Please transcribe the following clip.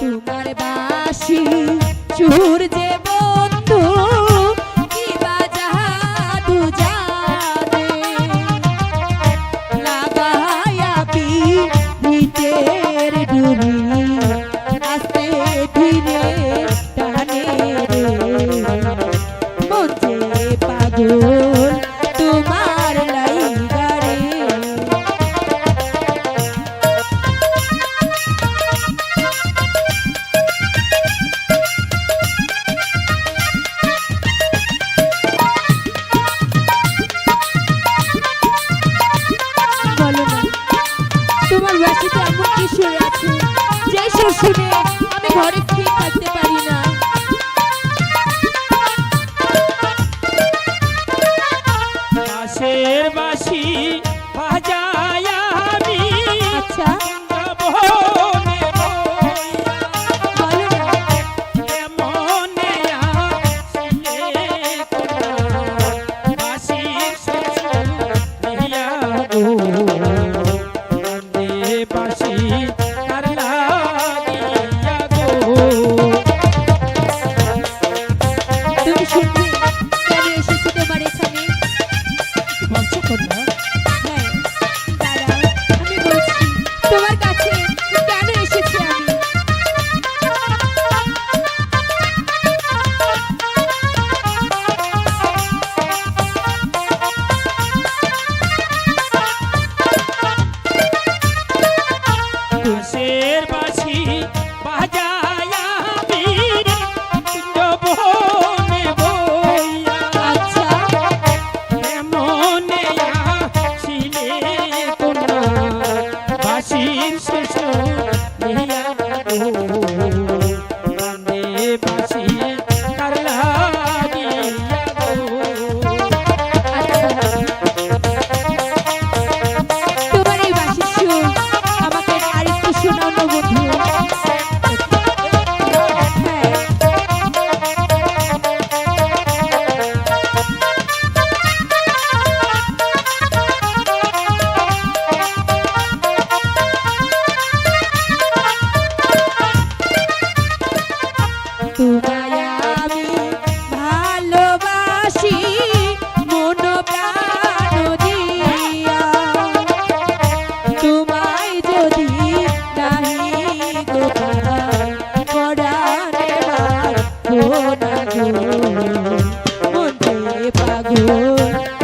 তোমার বাসি সুর যে বন্ধু ঘরে Thank you. pago